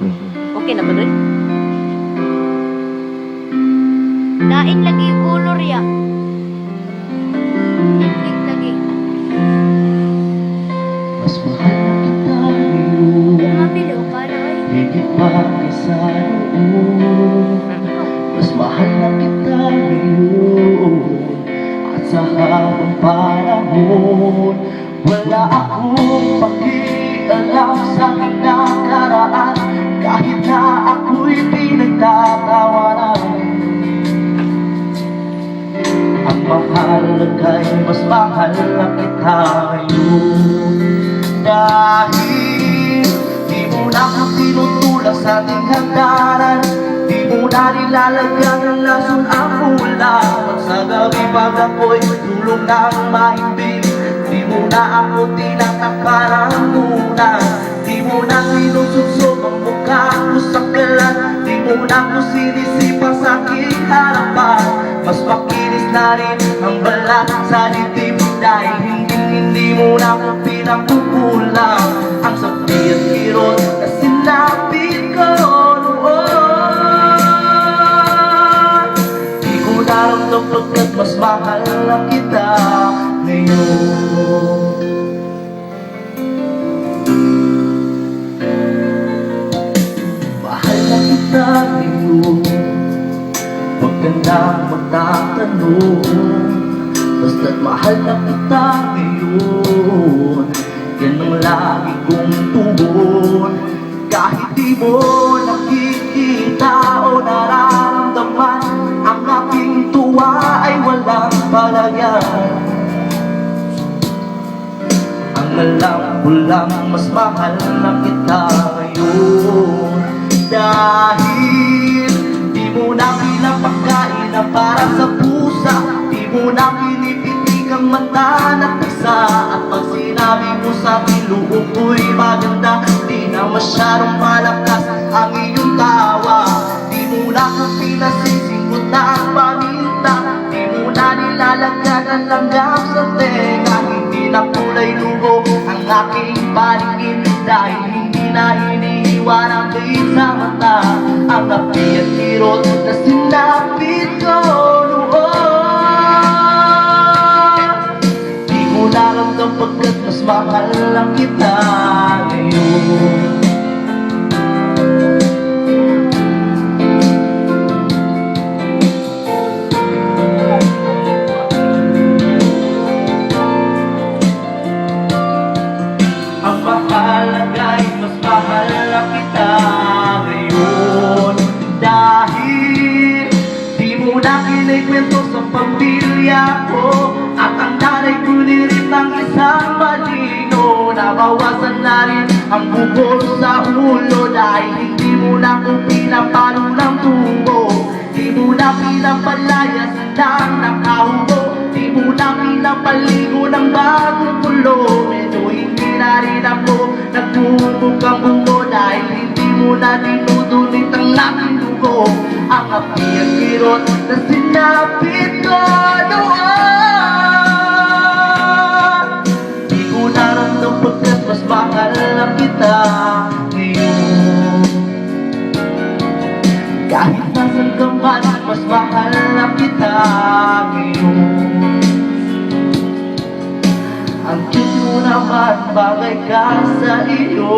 Okay na ba doon? Dain lagi ulo riya. Higpit lagi. Mas mahal na kita ngayon Mabilo ka na ay. Higit pa kaysa noon Mas mahal na kita ngayon At sa habang panahon Wala akong pakialam sa nakaraan mahalagay mas mahal na kita ngayon Dahil di mo na ako tinutulak sa ating hagdanan Di mo na nilalagyan ng lason ang ulam At sa gabi pag ako'y tulong ng mahimbing Di mo na ako tinatakaran muna. Di mo na sinusuksok ang mukha ko sa kalan Di mo na ako sinisipa sa aking harapan. Mas makinis na rin sa dibdib Dahil hindi hindi mo na ako pinakukulang Ang sabi at kirot na sinabi ko. Noon Di ko naramdam pagkat mas mahal na kita ngayon. Mahal na kita ngayon Huwag ka na magtatanong Basta't mahal na kita ngayon Yan lagi kong tugon. Kahit di mo nakikita o nararamdaman Ang aking tuwa ay walang palagyan ang alam ko lang mas mahal na kita ngayon. Dahil piluho ko'y maganda Di na masyadong malakas ang iyong tawa. Di mo na ko pinasisingot na ang paminta Di mo nilalagyan ang langgam sa tenga. Hindi na kulay lugo ang aking paligid Dahil hindi na iniiwan ang sa mata. Ang api at kirot na sinapit ko pamilya ko At ang nanay ko ng isang malino Nabawasan na rin ang bukol sa ulo Dahil hindi mo na ko pinapalo ng tubo. Di mo na pinapalayas ng nakahubo. Di mo na pinapaligo ng bagong kulo Medyo hindi na rin ako nagmumukang bungo Dahil hindi mo na dinudunit ang aking dugo Ang api at kirot na sinapit ko noon Di ko naramdam pagkat mas mahal na kita ngayon. Kahit nasan ka man, mas mahal na kita ngayon. Ang cute naman, bagay ka sa iyo